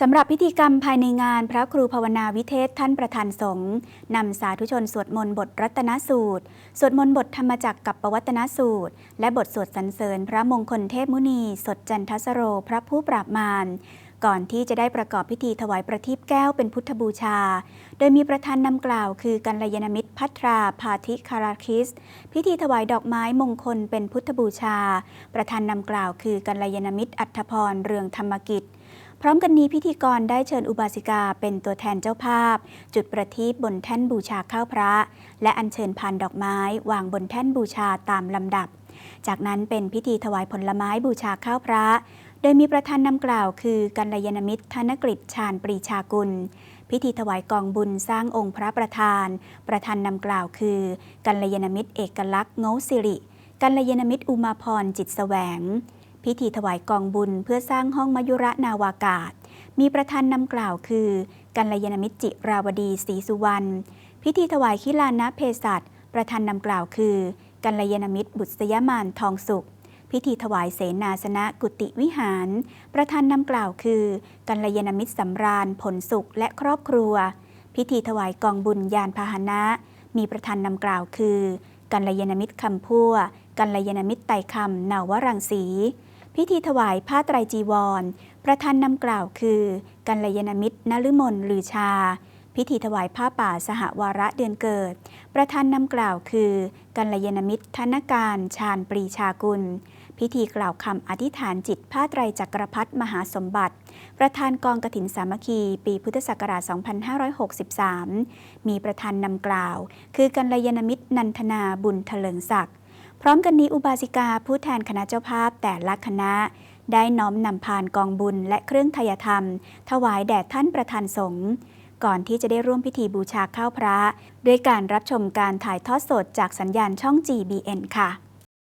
สำหรับพิธีกรรมภายในงานพระครูภาวนาวิเทศท่านประธานสงฆ์นำสาธุชนสวดมนต์บทรัตนสูตร สวดมนต์บทธรรมจักรกับปวัตนสูตร และบทสวดสรรเสริญพระมงคลเทพมุนี สดจันทสโร พระผู้ปราบมารก่อนที่จะได้ประกอบพิธีถวายประทีปแก้วเป็นพุทธบูชา โดยมีประธานนำกล่าวคือกัลยาณมิตรพัทราพาธิคาราคิส พิธีถวายดอกไม้มงคลเป็นพุทธบูชา ประธานนำกล่าวคือกัลยาณมิตรอัฏฐพรเรืองธรรมกิจ ร้อมกันนี้พิธีกรได้เชิญอุบาสิกาเป็นตัวแทนเจ้าภาพ จุดประทีปบนแท่นบูชาข้าวพระ และอัญเชิญพานดอกไม้วางบนแท่นบูชาตามลำดับ จากนั้นเป็นพิธีถวายผลไม้บูชาข้าวพระ โดยมีประธานนำกล่าวคือกัลยาณมิตรธนกฤษชาญปรีชากุล พิธีถวายกองบุญสร้างองค์พระประธาน ประธานนำกล่าวคือ กัลยาณมิตรเอกลักษณ์เงสิริกัลยาณมิตรอุมาพรจิตแสวง พิธีถวายกองบุญเพื่อสร้างห้องมยุระนาวากาศ มีประธานนำกล่าวคือ กัลยาณมิตรจิราวดีศรีสุวรรณ พิธีถวายคิลานะเพศัตประธานนำกล่าวคือ กัลยาณมิตรบุษยมานทองสุข พิธีถวายเสนาสนะกุติวิหาร ประธานนำกล่าวคือ กัลยาณมิตรสำราญผลสุขและครอบครัว พิธีถวายกองบุญยานพาหนะ มีประธานนำกล่าวคือ กัลยาณมิตรคำพั่วกัลยาณมิตรไตคำนาวรังสี พิธีถวายผ้าไตรจีวร ประธานนำกล่าวคือ กัลยาณมิตรนฤมลลือชา พิธีถวายผ้าป่าสหวาระเดือนเกิด ประธานนำกล่าวคือ กัลยาณมิตรธนการชาญปรีชากุล พิธีกล่าวคำอธิษฐานจิตผ้าไตรจักรพรรดิมหาสมบัติ ประธานกองกถินสามัคคี ปีพุทธศักราช 2563 มีประธานนำกล่าว คือกัลยาณมิตรนันทนาบุญเถลิงศักดิ์ พร้อมกันนี้อุบาสิกาผู้แทนคณะเจ้าภาพแต่ละคณะ ได้น้อมนำพานกองบุญและเครื่องทยธรรม ถวายแด่ท่านประธานสงฆ์ก่อนที่จะได้ร่วมพิธีบูชาข้าวพระ ด้วยการรับชมการถ่ายทอดสดจากสัญญาณช่อง GBN ค่ะ